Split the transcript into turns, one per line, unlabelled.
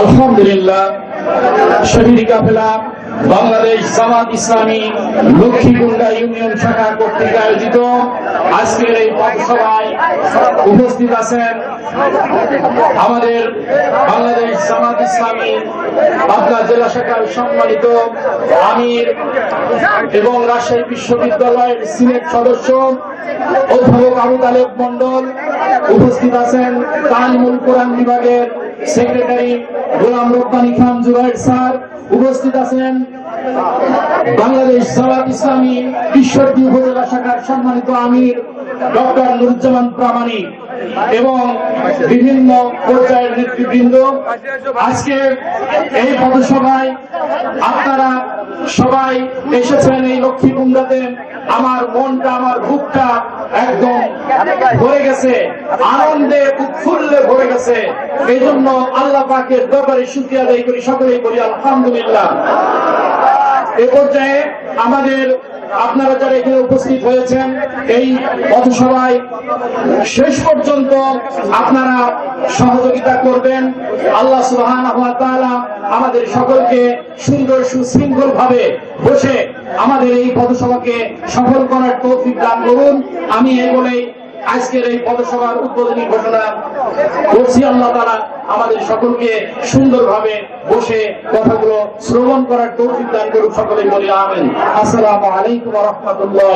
আলহামদুলিল্লাহ, শহীদ কাফেলা বাংলাদেশ জামাত ইসলামী লক্ষ্মীকুণ্ডা ইউনিয়ন শাখা কর্তৃক আয়োজিত আজকের এই পথসভায় উপস্থিত আছেন আমাদের বাংলাদেশ জামাত ইসলামী পাবনা জেলা শাখার সম্মানিত আমির এবং রাজশাহী বিশ্ববিদ্যালয়ের সিনেট সদস্য অধ্যাপক আবু তালেব মন্ডল উপস্থিত আছেন তানমুল কোরআন বিভাগের সেক্রেটারি গোলাম রব্বানি খান জুবাইর স্যার উপস্থিত আছেন। বাংলাদেশ জামাত ইসলামী ঈশ্বরদী উপজেলা শাখার সম্মানিত আমির ডক্টর নুরুজ্জামান প্রামাণিক এবং বিভিন্ন পর্যায়ের নেতৃবৃন্দ। আজকে এই পথসভায় আপনারা সবাই এসেছেন এই লক্ষ্মী কুণ্ডাতে আমার মনটা, আমার বুকটা একদম ভরে গেছে, আনন্দে, উৎফুল্লে ভরে গেছে। এই জন্য আল্লাহ পাকের দরবারে শুক্রিয়া আদায় করি, সকলেই করি আলহামদুলিল্লাহ। এ পর্যায়ে আমাদের আপনারা যারা এখানে উপস্থিত হয়েছেন, এই পথসভায় শেষ পর্যন্ত আপনারা সহযোগিতা করবেন। আল্লাহ তাআলা আমাদের সকলকে সুন্দর সুশৃঙ্খল ভাবে বসে আমাদের এই পথসভাকে সফল করার তৌফিক দান করুন। আমি এই বলেই আজকের এই পথসভার উদ্বোধনী ঘোষণা করছি আল্লাহ তারা আমাদের সকলকে সুন্দরভাবে বসে কথাগুলো শ্রবণ করার তৌফিক দান করুক সকলে বলি, আমেন। আসসালামু আলাইকুম রহমতুল্লাহ